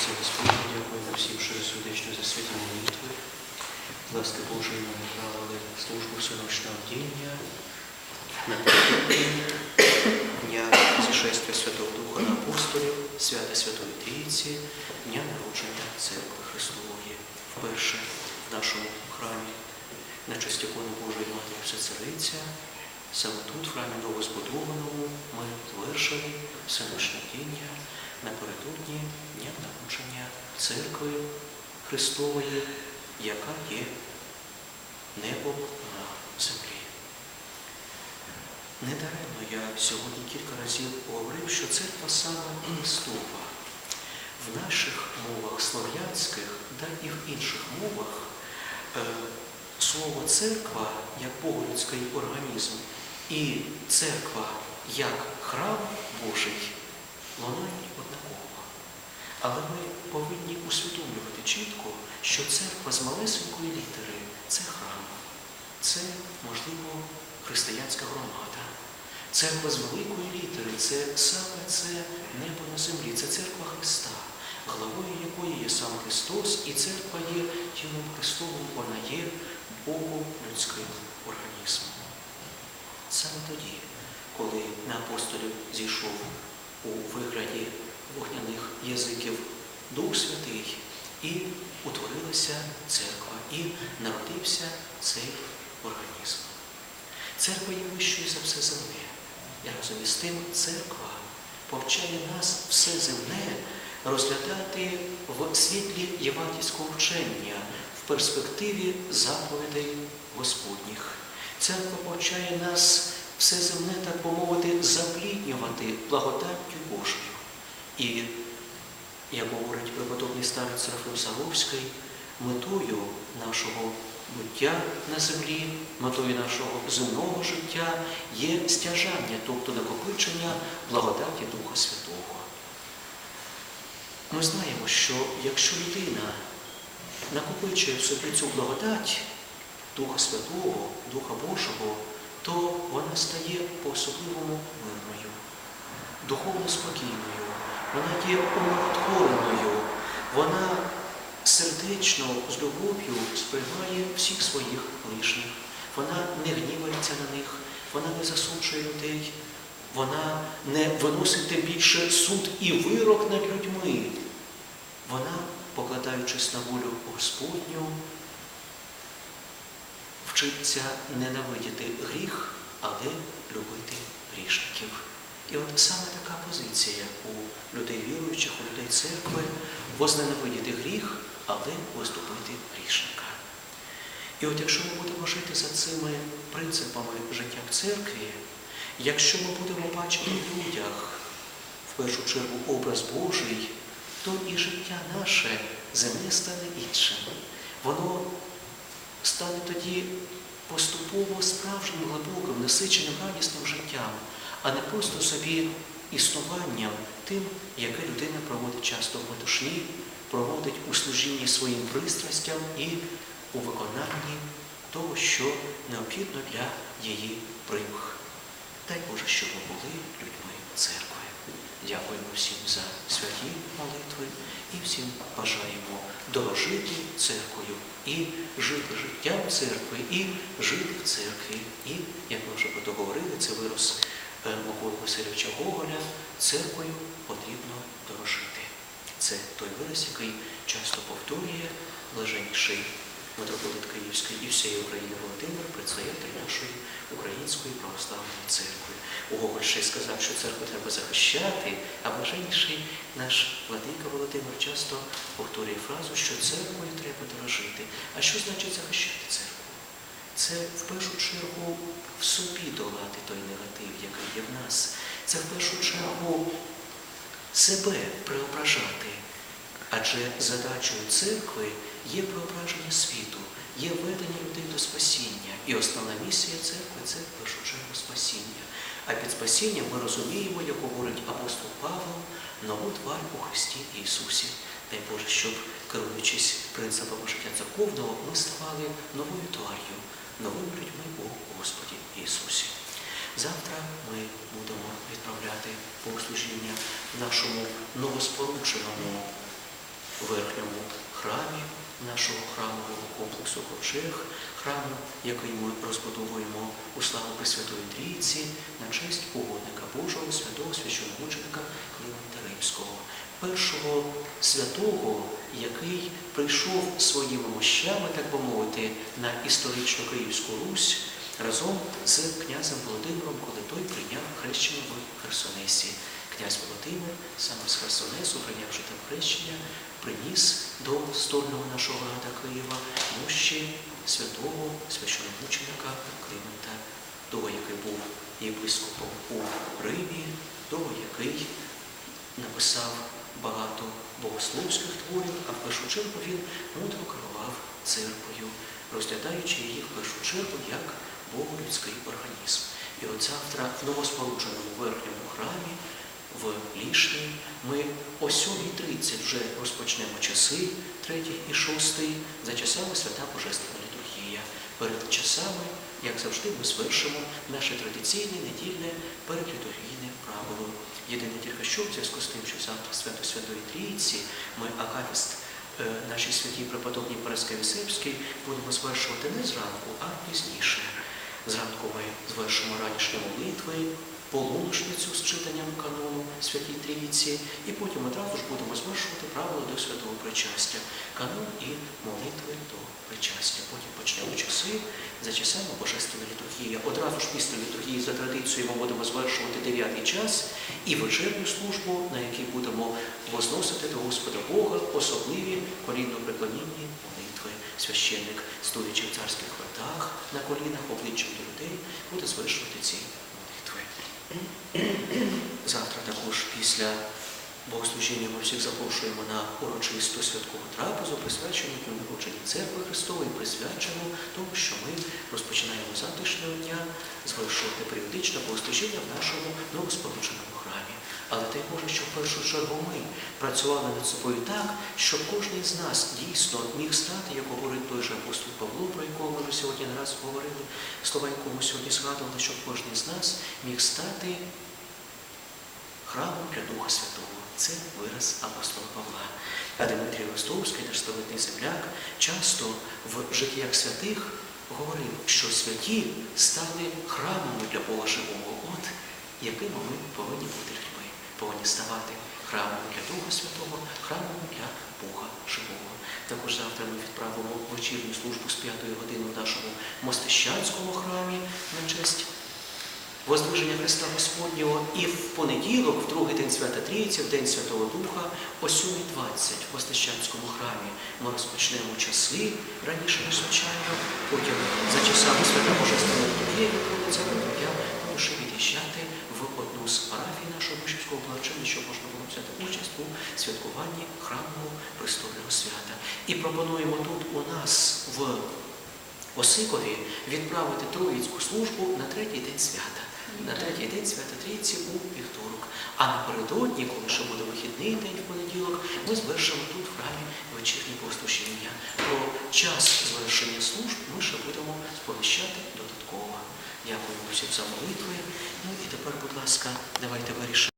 Отця Господня, дякуємо всім сердечно за святі молитви. Ласки Божої нам направили службу синочного діння на Дня зішестя Святого Духа на апостолів, свята Святої Трійці, Дня народження Церкви Христової вперше в нашому храмі на честь ікони Божої Матері Всецариця. Саме тут, в храмі новозбудованому, ми звершили всеночне діння напередодні Дня народження Церкви Христової, яка є небом на землі. Недаремно я сьогодні кілька разів говорив, що церква саме Христова. В наших мовах слов'янських, да і в інших мовах е, слово церква як боголюдський організм і церква як храм Божий лунають однаково. Але ми повинні усвідомлювати чітко, що церква з малесенької літери це храм, це, можливо, християнська громада. Церква з великої літери це саме це небо на землі, це церква Христа, главою якої є сам Христос, і церква є тілом Христовим, вона є Богом людським організмом. Саме тоді, коли на апостолів зійшов у вигляді вогняних язиків Дух Святий, і утворилася церква, і народився цей організм. Церква є вищою за все земне. І разом із тим церква повчає нас все земне розглядати в світлі євангельського вчення в перспективі заповідей Господніх. Церква повчає нас все земне, так би мовити, запліднювати благодаттю Божою. І, як говорить преподобний старець Серафим Саровський, метою нашого буття на землі, метою нашого земного життя є стяжання, тобто накопичення благодаті Духа Святого. Ми знаємо, що якщо людина накопичує в собі цю благодать Духа Святого, Духа Божого, то вона стає по-особливому мирною, духовно спокійною, вона є умиротвореною, вона сердечно з любов'ю сприймає всіх своїх ближніх. Вона не гнівається на них, вона не засуджує людей, вона не виносить більше суд і вирок над людьми. Вона, покладаючись на волю Господню, вчиться ненавидіти гріх, але любити грішників. І от саме така позиція у людей віруючих, у людей церкви возненавидіти гріх, але виступити грішника. І от якщо ми будемо жити за цими принципами життя в церкві, якщо ми будемо бачити в людях в першу чергу образ Божий, то і життя наше земне стане іншим. Воно стане тоді поступово справжнім, глибоким, насиченим радісним життям, а не просто собі існуванням тим, яке людина проводить часто в метушні, проводить у служінні своїм пристрастям і у виконанні того, що необхідно для її примх. Дай Боже, щоб ми були людьми церкви. Дякуємо всім за святі молитви і всім бажаємо дорожити церквою і жив життям церкви, і жив в церкві. І, як ми вже договорили, це вирос е, Миколи Васильовича Гоголя, церквою потрібно дорожити. Це той вираз, який часто повторює блаженніший митрополит Київський і всієї України Володимир, предстоятель нашої Української православної церкви. У Гоголь ще сказав, що церкву треба захищати, а блаженніший наш владика Володимир часто повторює фразу, що церквою треба дорожити. А що значить захищати церкву? Це в першу чергу в собі долати той негатив, який є в нас. Це в першу чергу себе преображати. Адже задачою церкви є преображення світу, є ведення людей до спасіння. І основна місія церкви це в спасіння. А під спасінням ми розуміємо, як говорить апостол Павло, нову твар у Христі Ісусі. Дай Боже, щоб, керуючись принципами життя церковного, ми ставали новою твар'ю, новими людьми у Господі Ісусі. Завтра ми будемо відправляти богослужіння нашому новоспорученому високого храму, який ми розбудовуємо у славу Пресвятої Трійці на честь угодника Божого, святого священомученика Климента Римського, першого святого, який прийшов своїми мощами, так би мовити, на історичну Київську Русь разом з князем Володимиром, коли той прийняв хрещення в Херсонесі. Князь Володимир саме з Херсонесу, прийнявши там хрещення, приніс до стольного нашого града Києва мощі святого священомученика Климента, того, який був єпископом у Римі, того, який написав багато богословських творів, а в першу чергу він мудро керував церквою, розглядаючи її в першу чергу як боголюдський організм. І от завтра в новоспорудженому верхньому храмі в Лішні ми о 7.30 вже розпочнемо часи, третій і шостий, за часами свята Божественна літургія. Перед часами, як завжди, ми звершимо наше традиційне недільне передлітургійне правило. Єдине тільки що в зв'язку з тим, що завтра свято Святої Трійці, ми Агавіст е, нашій святій преподобній Параскеві Сепській будемо звершувати не зранку, а пізніше. Зранку ми звершимо ранішні молитви, полуношницю з читанням канону Святій Трійці, і потім одразу ж будемо звершувати правила до святого причастя, канон і молитви до причастя. Потім почнемо часи за часами Божественна літургія. Одразу ж після літургії за традицією ми будемо звершувати дев'ятий час і вечірню службу, на якій будемо возносити до Господа Бога особливі колінно-преклонінні молитви. Священник, стоячи в царських вратах на колінах, обличчям до людей, буде звершувати ці. Завтра також після богослужіння ми всіх запрошуємо на урочисту святкову трапезу, присвячену дню народження церкви Христової, присвячену тому, що ми розпочинаємо завтрашнього дня звершувати періодичне богослужіння в нашому новоспорученому храмі. Але дай Боже, що в першу чергу ми працювали над собою так, щоб кожен з нас дійсно міг стати, як говорить той же апостол Павло, про якого ми вже сьогодні не раз говорили, слова якому сьогодні згадували, щоб кожен з нас міг стати храмом для Духа Святого. Це вираз апостола Павла. А Дмитрій Ростовський, наш столетний земляк, часто в життях святих говорив, що святі стали храмами для Бога живого. От якими ми повинні бути людьми, повинні ставати храмом для Духа Святого, храмом для Бога живого. Також завтра ми відправимо вечірню службу з 5 години в нашому Мостищанському храмі на честь Воздвиження Христа Господнього і в понеділок, в другий день Свята Трійці, в День Святого Духа, о 7.20 в Остащанському храмі ми розпочнемо часи раніше, звичайно, потім за часами Свята Божественна Літургія відбудеться, потім я буду ще від'їжджати з парафій нашого Мишівського благочиння, щоб можна було взяти участь у святкуванні храмового престольного свята. І пропонуємо тут у нас в Осикові відправити Троїцьку службу на третій день свята. На третій день свята Трійці у вівторок. А напередодні, коли ще буде вихідний день в понеділок, ми звершимо тут в храмі вечірні богослужіння. Про час звершення служб ми ще будемо сповіщати додатково. Дякую всім за молитви. Ну і тепер, будь ласка, давайте вирішимо.